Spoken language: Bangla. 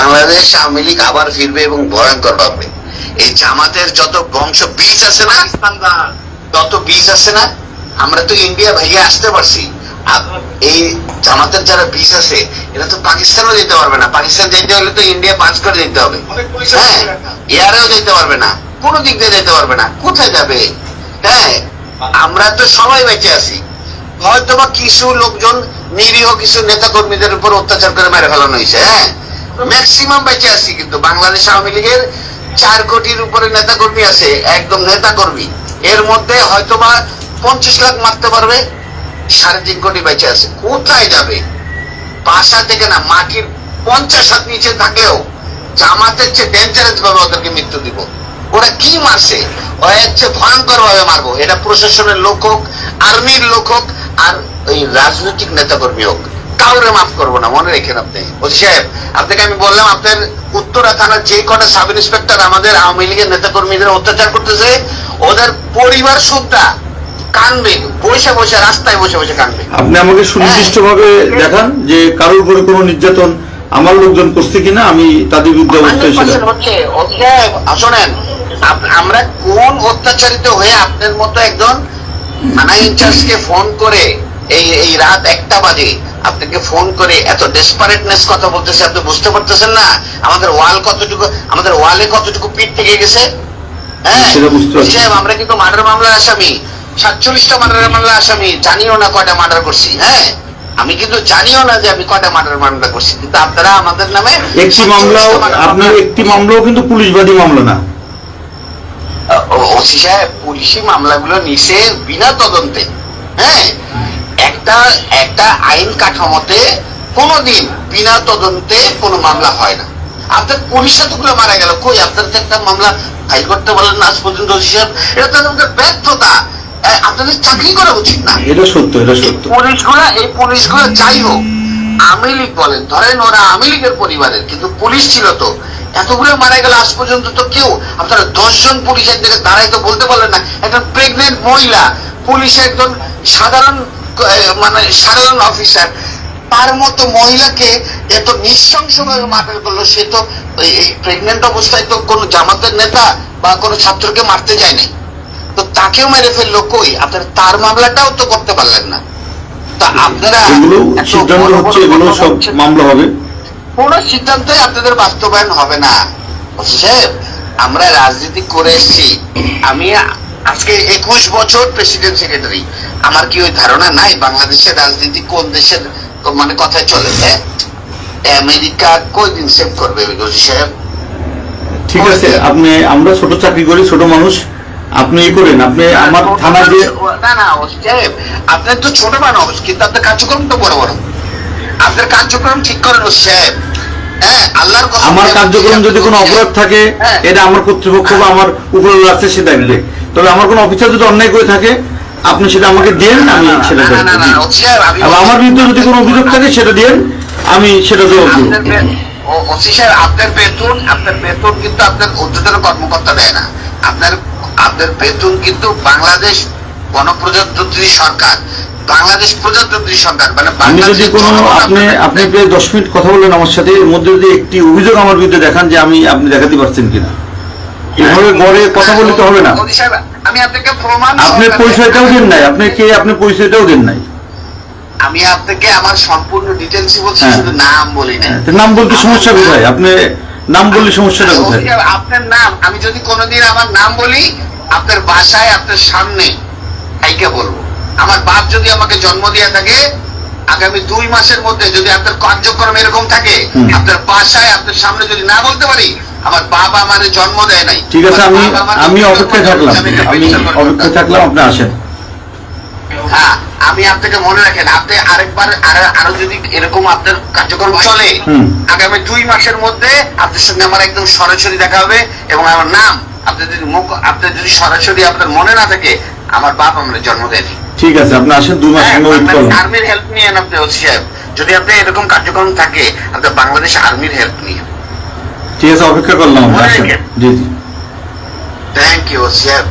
বাংলাদেশ আওয়ামী লীগ আবার ফিরবে এবং ভয়ঙ্কর ভাবে এই জামাতের যত বংশ বীজ আছে না তত বীজ আছে না আমরা তো ইন্ডিয়া ভেঙে আসতে পারছি। এই জামাতের যারা বীজ আছে এরা তো পাকিস্তানও যেতে পারবে না। পাকিস্তান যেতে হলে তো ইন্ডিয়া পাঁচ করে যেতে হবে। হ্যাঁ এয়ারেও যেতে পারবে না। কোনো দিক দিয়ে যেতে পারবে না। কোথায় যাবে? হ্যাঁ আমরা তো সবাই বেঁচে আছি। হয়তো বা কিছু লোকজন নিরীহ কিছু নেতা কর্মীদের উপর অত্যাচার করে মেরে ফেলানো হয়েছে। হ্যাঁ ম্যাক্সিমাম বেঁচে আছি কিন্তু বাংলাদেশ আওয়ামী লীগের চার কোটির উপরে নেতা কর্মী আছে, একদম নেতা কর্মী এর মধ্যে হয়তো বা পঞ্চাশ লাখ মারতে পারবে, সাড়ে তিন কোটি বেঁচে আছে। কোথায় যাবে? বাসা থেকে না, মাটির পঞ্চাশ হাত নিচে থাকলেও জামাতের চেয়ে ডেঞ্জারাস ভাবে ওদেরকে মৃত্যু দিব। ওরা কি মারছে? ওরা হচ্ছে ভয়ঙ্কর ভাবে মারবো। এটা প্রশাসনের লোক হোক আর্মির লোক হোক, আর ওই রাজনৈতিক নেতাকর্মী হোক। কাউরে মাফ করব না মনে রেখেন আপনি। ওসি সাহেব আপনাকে আমি বললাম আপনার উত্তরা থানার যে কটা সাব ইন্সপেক্টর আমাদের আওয়ামী লীগের নেতাকর্মীদের অত্যাচার করতেছে ওদের পরিবার সুদ্ধা কানবে বসে বসে রাস্তায় বসে বসে কানবে। আপনি আমাকে সুনির্দিষ্টভাবে দেখান যে কারোর উপরে কোনো নির্যাতন আমার লোকজন করছে কিনা আমি তাদের বিরুদ্ধে অবস্থায় 100% ছিলাম শোনেন আমরা কোন অত্যাচারিত হয়ে আপনার মতো একজন থানা ইনচার্জকে ফোন করে এই এই রাত একটা বাজে। আপনাকে ফোন করে এত ডেসপারেটনেস কথা বলতেছে আপনি বুঝতে পারতেছেন না? আমাদের ওয়াল কতটুকু আমাদের ওয়ালে কতটুকু পিঠ থেকে গেছে? হ্যাঁ? আমরা কিন্তু মার্ডার মামলার আসামি। সাতচল্লিশটা মার্ডার মামলার আসামি। জানিও না কয়টা মার্ডার করছি হ্যাঁ? আমি কিন্তু জানিও না যে আমি কয়টা মার্ডার মামলা করছি কিন্তু আপনারা আমাদের নামে একটি মামলাও 47টা murder আপনার একটি মামলাও কিন্তু পুলিশবাদী মামলা না। ওসি সাহেব পুলিশি মামলাগুলো নিছে বিনা তদন্তে হ্যাঁ? একটা একটা আইন কাঠামোতে কোনোদিন বিনা তদন্তে কোনো মামলা হয় না। আপনার পুলিশ এতগুলো মারা গেল কই আপনার তো একটা মামলা ফাইল করতে বলেন না আজ পর্যন্ত সাহেব এটা তো আমাদের ব্যর্থতা। আপনাদের চাকরি করা উচিত না। এটা সত্য এটা সত্য। পুলিশগুলো এই পুলিশগুলো যাই হোক আওয়ামী লীগ বলেন ধরেন ওরা আওয়ামী লীগের পরিবারের কিন্তু পুলিশ ছিল তো। এতগুলো মারা গেল আজ পর্যন্ত তো কেউ আপনারা দশজন পুলিশ এক জায়গায় দাঁড়াই তো বলতে পারলেন না একজন প্রেগনেন্ট মহিলা পুলিশ একজন সাধারণ মানে সাধারণ অফিসার তার মতো মহিলাকে এত নৃশংসভাবে মার্ডার করল সে তো এই- প্রেগনেন্ট অবস্থায় তো কোনো জামাতের নেতা বা কোনো ছাত্রকে মারতে যায়নি। তো তাকেও মেরে ফেলল কই? আপনার তার মামলাটাও তো করতে পারলেন না। তা আপনারা সব মামলা হবে। কোন সিদ্ধান্তই আপনাদের বাস্তবায়ন হবে না। সাহেব আমরা রাজনীতি করে এসেছি। আমি আজকে একুশ বছর প্রেসিডেন্ট সেক্রেটারি আমার কি ওই ধারণা নাই? বাংলাদেশের রাজনীতি কোন দেশের মানে কথায় চলে? হ্যাঁ? আমেরিকা কই দিন সেভ করবে সাহেব? ঠিক আছে আপনি আমরা ছোট চাকরি করি ছোট মানুষ। আপনি ই করেন আপনি আমার থানা যে না না সাহেব আপনার তো ছোট মানুষ কিন্তু আপনার কার্যক্রম তো বড় বড়। আপনার কার্যক্রম ঠিক করেন সাহেব হ্যাঁ আমার কার্যক্রম যদি কোনো অপরাধ থাকে হ্যাঁ। এটা আমার কর্তৃপক্ষ বা আমার উপরে আছে সে দেখবে তবে আমার কোনো অফিসার যদি অন্যায় করে থাকে আপনি সেটা আমাকে দেন আমি সেটা আমার বিরুদ্ধে যদি কোনো অভিযোগ থাকে সেটা দেন আমি সেটা জবাব দেবো। আপনার বেতন আপনার বেতন কিন্তু আপনার ঊর্ধ্বতন কর্মকর্তা দেয় না। আপনার আপনার বেতন কিন্তু বাংলাদেশ গণপ্রজাতন্ত্রী সরকার বাংলাদেশ প্রজাতন্ত্রী সরকার মানে বাংলাদেশ যদি কোনো আপনি আপনি। প্রায় দশ মিনিট কথা বললেন আমার সাথে এর মধ্যে যদি একটি অভিযোগ আমার বিরুদ্ধে দেখান যে আমি আপনি দেখাতে পারছেন কিনা। এভাবে গড়ে কথা বললে তো হবে না। আমি আপনাকে প্রমাণ আপনি পরিচয়টাও দেন নাই। আপনি কে? আপনি পরিচয়টাও দেন নাই। আমি আপনাকে আমার সম্পূর্ণ ডিটেলস বলছি হ্যাঁ। শুধু নাম বলি না তো নাম বলতে সমস্যা কোথায়? আপনি নাম বললে সমস্যাটা কোথায়? আপনার নাম আমি যদি কোনোদিন আমার নাম বলি আপনার বাসায় আপনার সামনে তাইকে বলব? আমার বাপ যদি আমাকে জন্ম দিয়ে থাকে আগামী দুই মাসের মধ্যে যদি আপনার কার্যক্রম এরকম থাকে আপনার বাসায় আপনার সামনে যদি না বলতে পারি আমার বাবা আমার জন্ম দেয় নাই। ঠিক আছে আমি আমি নাই, থাকলাম। আমি অপেক্ষায় থাকলাম আপনি আসেন। হ্যাঁ আমি আপনাকে মনে রাখেন আপনি আরেকবার আরো- আরও যদি এরকম আপনার কার্যক্রম চলে আগামী দুই মাসের মধ্যে আপনার সঙ্গে আমার একদম সরাসরি দেখা হবে এবং আমার নাম আপনি যদি মুখ আপনার যদি সরাসরি আপনার মনে না থাকে আমার বাপ আমার জন্ম দেয়নি। ঠিক আছে আপনি আসেন দুই মাস আমি ওয়েট করব আর্মির হেল্প নিয়েন আপনি ওসি সাহেব। যদি আপনি এরকম কার্যক্রম থাকে আপনি বাংলাদেশ আর্মির হেল্প নিয়ে ঠিক আছে অপেক্ষা করলাম। জি জি। থ্যাংক ইউ ওসি সাহেব।